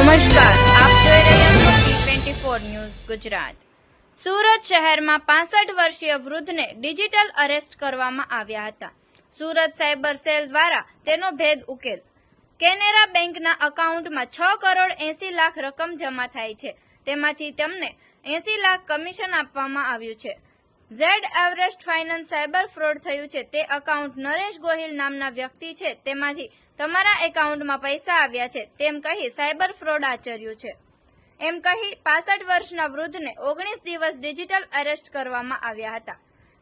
નમસ્કાર. આપ જોઈ રહ્યા છો T four news Gujarat. Surat શહેરમાં પાસઠ વર્ષીય વૃદ્ધને ડિજિટલ અરેસ્ટ કરવામાં આવ્યા હતા. સુરત સાયબર સેલ દ્વારા તેનો ભેદ ઉકેલ. કેનેરા બેંકના અકાઉન્ટમાં છ કરોડ એસી લાખ રકમ જમા થાય છે. તેમાંથી તેમને એસી લાખ કમિશન આપવામાં આવ્યું છે. Z Everest finance cyber fraud થયું છે. તે અકાઉન્ટ નરેશ ગોહિલ નામના વ્યક્તિ છે. તેમાંથી તમારા એકાઉન્ટમાં પૈસા આવ્યા છે. તેમ કહી સાયબર ફ્રોડ આચર્યું છે. એમ કહી પાસઠ વર્ષના વૃદ્ધને ઓગણીસ દિવસ ડિજિટલ અરેસ્ટ કરવામાં આવ્યા હતા.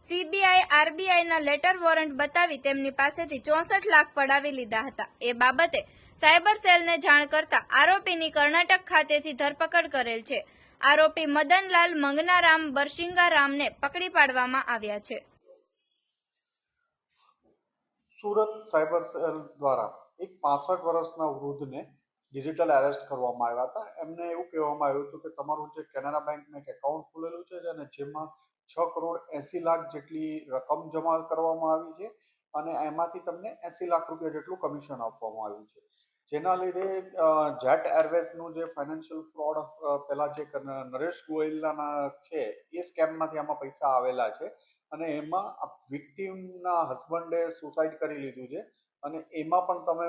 સીબીઆઈ, આરબીઆઈના લેટર વોરંટ બતાવી તેમની પાસેથી ચોસઠ લાખ પડાવી લીધા હતા. એ બાબતે સાયબર સેલને જાણ કરતા આરોપીની કર્ણાટક ખાતેથી ધરપકડ કરેલ છે. આરોપી મદનલાલ મંગનારામ બરસિંગારામને પકડી પાડવામાં આવ્યા છે. સુરત સાયબર સેલ દ્વારા એક પાસઠ વર્ષના વૃદ્ધને ડિજિટલ એરેસ્ટ કરવામાં આવ્યા હતા. એમને એવું કહેવામાં આવ્યું હતું કે તમારું જે કેનેરા બેંકમાં એક એકાઉન્ટ ખુલેલું છે અને જેમાં છ કરોડ એંસી લાખ જેટલી રકમ જમા કરવામાં આવી છે અને એમાંથી તમને એંસી લાખ રૂપિયા જેટલું કમિશન આપવામાં આવ્યું છે. જેના લીધે જેટ એરવેઝનું જે ફાઇનાન્શિયલ ફ્રોડ પહેલાં જે નરેશ ગોયલના છે, એ સ્કેમમાંથી આમાં પૈસા આવેલા છે. અને એમાં વિક્ટીમના હસબન્ડે સુસાઇડ કરી લીધું છે. અને એમાં પણ તમે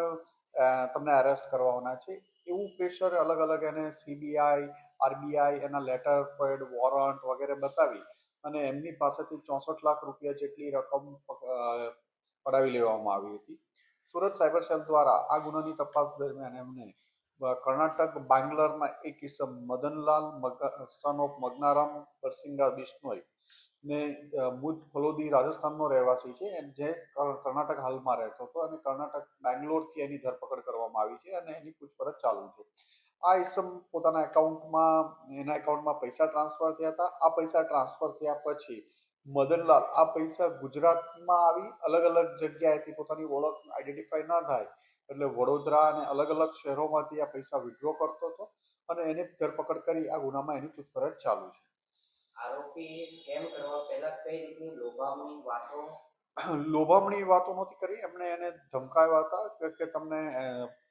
તમને અરેસ્ટ કરવાના છે. એવું પ્રેશર અલગ અલગ એને સીબીઆઈ, આરબીઆઈ એના લેટર પેડ વોરંટ વગેરે બતાવી અને એમની પાસેથી ચોસઠ લાખ રૂપિયા જેટલી રકમ પડાવી લેવામાં આવી હતી. સુરત સાયબર સેલ દ્વારા આ ગુનાની તપાસ દરમિયાન એમને કર્ણાટક, બાંગ્લોરમાં એક ઇસમ મદનલાલ સન ઓફ મગનારામ બરસિંગા બિશ્નોઈ ને મુજ ફલોદી રાજસ્થાનનો રહેવાસી છે જે કર્ણાટક હાલમાં રહેતો હતો અને કર્ણાટક, બેંગ્લોરથી એની ધરપકડ કરવામાં આવી છે અને એની પૂછપરછ ચાલુ છે. આ ઇસમ પોતાના એકાઉન્ટમાં એના એકાઉન્ટમાં પૈસા ટ્રાન્સફર થયા હતા. આ પૈસા ટ્રાન્સફર થયા પછી મદનલાલ આ પૈસા ગુજરાતમાં આવી અલગ અલગ જગ્યાએથી પોતાની ઓળખ આઈડેન્ટિફાઈ ના થાય એટલે વડોદરા અને અલગ અલગ શહેરોમાંથી આ પૈસા વિડ્રો કરતો હતો અને એને ધરપકડ કરી આ ગુનામાં એની પૂછપરછ ચાલુ છે. આરોપી સ્કેમ કરવા પહેલા કઈ રીતની લોભામણી વાતો? લોભામણી વાતો નહોતી કરી. એમણે એને ધમકાવ્યા હતા કે- કે તમને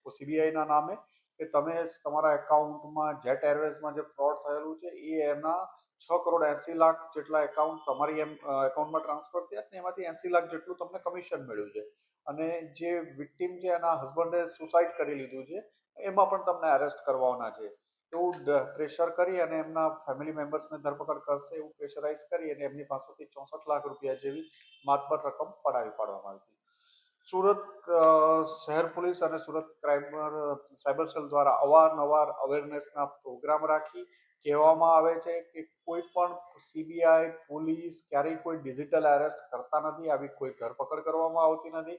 સીબીઆઈના નામે કે તમે તમારા એકાઉન્ટમાં જેટ એરવેઝમાં જે ફ્રોડ થયેલું છે, એ એના છ કરોડ એંસી લાખ જેટલા એકાઉન્ટ તમારી એમ એકાઉન્ટમાં ટ્રાન્સફર થયા ને એમાંથી એંસી લાખ જેટલું તમને કમિશન મળ્યું છે. અને જે વિક્ટીમ છે એના હસબન્ડે સુસાઇડ કરી લીધું છે, એમાં પણ તમને અરેસ્ટ કરવાના છે. એવું પ્રેશર કરી અને એમના ફેમિલી મેમ્બર્સને ધરપકડ કરશે એવું પ્રેશરાઇઝ કરી અને એમની પાસેથી ચોસઠ લાખ રૂપિયા જેવી માતબર રકમ પડાવી પાડવામાં આવી હતી સુરત શહેર પોલીસ અને સુરત ક્રાઇમ સાયબર સેલ દ્વારા અવારનવાર અવેરનેસના પ્રોગ્રામ રાખી કહેવામાં આવે છે કે કોઈ પણ સીબીઆઈ પોલીસ ક્યારેય કોઈ ડિજિટલ એરેસ્ટ કરતા નથી, આવી કોઈ ધરપકડ કરવામાં આવતી નથી.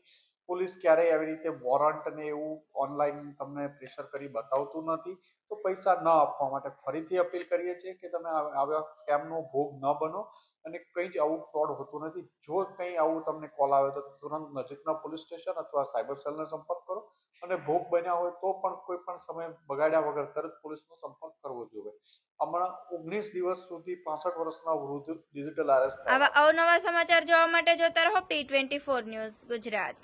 પોલીસ ક્યારેય આવી રીતે વોરંટ ને એવું ઓનલાઈન તમને પ્રેશર કરી બતાવતું નથી. તો પૈસા ન આપવા માટે ફરીથી અપીલ કરીએ છીએ કે તમે આવા સ્કેમનો ભોગ ન બનો અને કંઈ જ આવું ફ્રોડ હોતું નથી. જો કંઈ આવું તમને કોલ આવે તો તુરંત નજીકના પોલીસ સ્ટેશન અથવા સાયબર સેલનો સંપર્ક કરો. અને ભોગ બન્યા હોય તો પણ કોઈ પણ સમય બગાડ્યા વગર તરત પોલીસનો સંપર્ક કરવો જોઈએ. હમણાં ઓગણીસ દિવસ સુધી પાસઠ વર્ષના વૃદ્ધ ડિજિટલ થયા. આવા અવનવા સમાચાર જોવા માટે જોતા રહો P twenty four news Gujarat.